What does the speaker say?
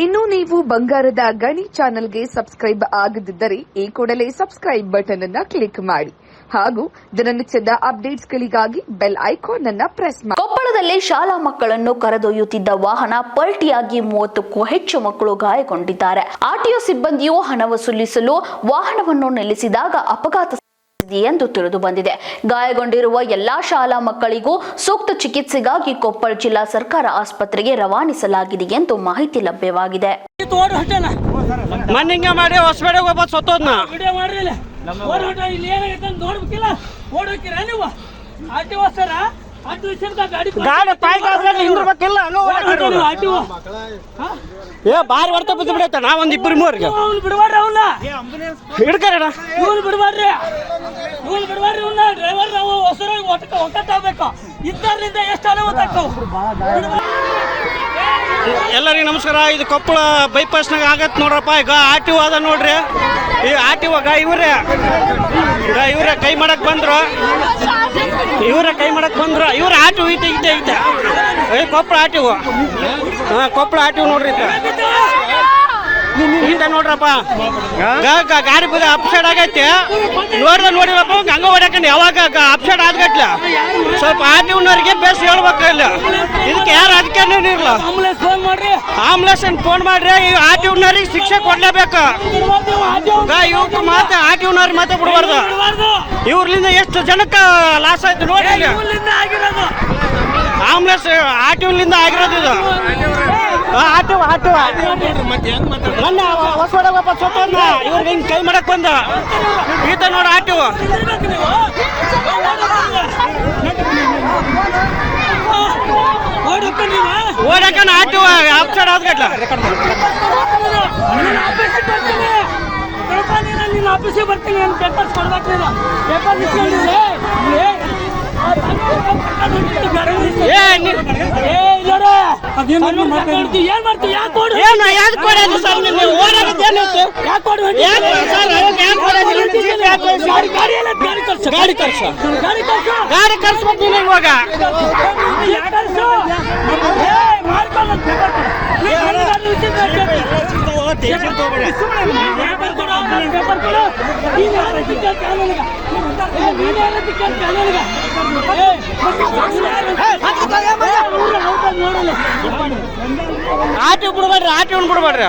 ಇನ್ನು ನೀವು ಬಂಗಾರದ ಗಣಿ ಚಾನೆಲ್ಗೆ ಸಬ್ಸ್ಕ್ರೈಬ್ ಆಗದಿದ್ದರೆ ಈ ಕೂಡಲೇ ಸಬ್ಸ್ಕ್ರೈಬ್ ಬಟನ್ ಅನ್ನ ಕ್ಲಿಕ್ ಮಾಡಿ. ಹಾಗೂ ದಿನನಿತ್ಯದ ಅಪ್ಡೇಟ್ಸ್ಗಳಿಗಾಗಿ ಬೆಲ್ ಐಕಾನ್ ಅನ್ನ ಪ್ರೆಸ್ ಮಾಡಿ ಕೊಪ್ಪಳದಲ್ಲಿ ಶಾಲಾ ಮಕ್ಕಳನ್ನು ಕರೆದೊಯ್ಯುತ್ತಿದ್ದ ವಾಹನ ಪಲ್ಟಿಯಾಗಿ ಮೂವತ್ತಕ್ಕೂ ಹೆಚ್ಚು ಮಕ್ಕಳು ಗಾಯಗೊಂಡಿದ್ದಾರೆ. ಆರ್ಟಿಒ ಸಿಬ್ಬಂದಿಯು ಹಣ ವಸೂಲಿಸಲು ವಾಹನವನ್ನು ನಿಲ್ಲಿಸಿದಾಗ ಅಪಘಾತ ಎಂದು ತಿಳಿದು ಬಂದಿದೆ. ಗಾಯಗೊಂಡಿರುವ ಎಲ್ಲಾ ಶಾಲಾ ಮಕ್ಕಳಿಗೂ ಸೂಕ್ತ ಚಿಕಿತ್ಸೆಗಾಗಿ ಕೊಪ್ಪಳ ಜಿಲ್ಲಾ ಸರ್ಕಾರ ಆಸ್ಪತ್ರೆಗೆ ರವಾನಿಸಲಾಗಿದೆ ಎಂದು ಮಾಹಿತಿ ಲಭ್ಯವಾಗಿದೆ. ಮಾಡಿ ಹೊಸಬೇಡ ಗಾಡಿ ಪಾಯ್ ಹಿಂದಿರ್ಬೇಕಿಲ್ಲ ಏ ಬಾರಿ ಹೊಡ್ತ ಬಿದ್ದು ಬಿಡೈತೆ ನಾ ಒಂದ್ ಇಬ್ಬರು ಅವ್ನು. ಬಿಡಬಾರ್ರಿ ಅವನ್ನ ಹಿಡ್ಕರಣ. ಇವ್ನು ಬಿಡಬಾರ್ರಿ. ಇವ್ನು ಬಿಡಬಾರ್ರಿ ಅವ್ನ. ಡ್ರೈವರ್ ನಾವು ಹೊಸರಾಗಿ ಒಟ್ಟ ಒಕ್ಕತ್ತಾಗಬೇಕು ಇದ್ದಾರಿಂದ ಎಷ್ಟು ಆಗ್ತಾವ? ಎಲ್ಲರಿಗೂ ನಮಸ್ಕಾರ. ಇದು ಕೊಪ್ಪಳ ಬೈಪಾಸ್ನಾಗ ಆಗತ್ತೆ ನೋಡ್ರಪ್ಪ. ಈಗ ಆರ್ ಟಿ ಅದ ನೋಡ್ರಿ. ಈ ಆರ್ ಟಿ ಒಗ ಇವ್ರೆ. ಈಗ ಇವ್ರೆ ಕೈ ಮಾಡಕ್ ಬಂದ್ರು. ಇವರೇ ಕೈ ಮಾಡಕ್ ಬಂದ್ರು. ಇವ್ರ ಆರ್ ಟಿ ಐತೆ ಐತೆ ಐತೆ Koppal R T Koppal R T ನೋಡ್ರಿ ಇದು. ಹಿಂದೆ ನೋಡ್ರಪ್ಪ. ಗಾಡಿ ಬಿದ ಅಪ್ಸೈಡ್ ಆಗೈತೆ. ನೋಡ್ದ ನೋಡಿರಪ್ಪ, ಹಂಗ ಹೊಡ್ಯಾಕಂಡು. ಯಾವಾಗ ಅಪ್ಸೈಡ್ ಆದ್ಗಟ್ಲ. ಸ್ವಲ್ಪ ಆರ್ ಟಿ ಉನ್ನವ್ರಿಗೆ ಬೇಸ್ ಹೇಳ್ಬೇಕು ಇಲ್ಲ. ಇದಕ್ಕೆ ಯಾರು ಅದಕ್ಕೆ ಇರಲ್ಲ ಆಂಬುಲೆನ್ಸ್ ಫೋನ್ ಮಾಡ್ರಿ. ಉನ್ನವ್ರಿಗೆ ಶಿಕ್ಷೆ ಕೊಡ್ಲೇಬೇಕು. ಇವ್ರ ಮಾತು ಆಟಿವ್ನವ್ರಿಗೆ ಮಾತು ಬಿಡಬಾರ್ದು. ಇವ್ರಲಿಂದ ಎಷ್ಟು ಜನಕ್ಕೆ ಲಾಸ್ ಆಯ್ತು ನೋಡಿ ಆಂಬುಲೆನ್ಸ್ ಉನ್ಲಿಂದ ಆಗಿರೋದು ಇದು. ಹಿಂಗೆ ಕೈ ಮಾಡಕ್ ಬಂದ. ಈತ ನೋಡಿ ಆರ್ ಟಿ ನಿಂದಿರ್ಬೇಕು ನೀವು ಓಡಕ್ಕ ನೀವು ಓಡಕನ ಆರ್ ಟಿ ಅಪ್ಸೈಡ್ ಆದ್ಗಟ್ಲ ನಿನ್ನ ಆಫೀಸಿಗೆ ಬರ್ತೀನಿ ಸ್ವಲ್ಪ ನೀನು ನಿನ್ನ ಆಫೀಸಿಗೆ ಬರ್ತೀನಿ ನನ್ನ ಪೇಪರ್ಸ್ ಕೊಡ್ಬೇಕು ನೀನು ಪೇಪರ್ ಇಸ್ಕೊಂಡಿದ್ದೆ ಏ ನೀ- ಏನ್ ಮಾಡ್ತೀವಿ ಏನ್ ಮಾಡ್ತೀವಿ ಯಾಕೆ ಕೊಡು ಏನು ಯಾವ್ದು ಕೊಡೋದು ಸರ್ ಯಾಕೆ ಕೊಡು ಯಾಕೆ ಸರ್ ಯಾಕೆ ಗಾಡಿ ಗಾಡಿ ಎಲ್ಲ ಗಾಡಿ ಕಳ್ಸು ಗಾಡಿ ಕಳ್ಸು. ಗಾಡಿ ಕಳ್ಸು. ಗಾಡಿ ಕಳ್ಸ್ಬೇಕು ನೀನು ಇವಾಗ. ಕಳ್ಸು ಮಾಡ್ಕೊಂಡು ಆಟಿ ಬಿಡ್ಬೇಡ್ರಿ ಆಟಿ ಬಿಡ್ಬೇಡ್ರಿ.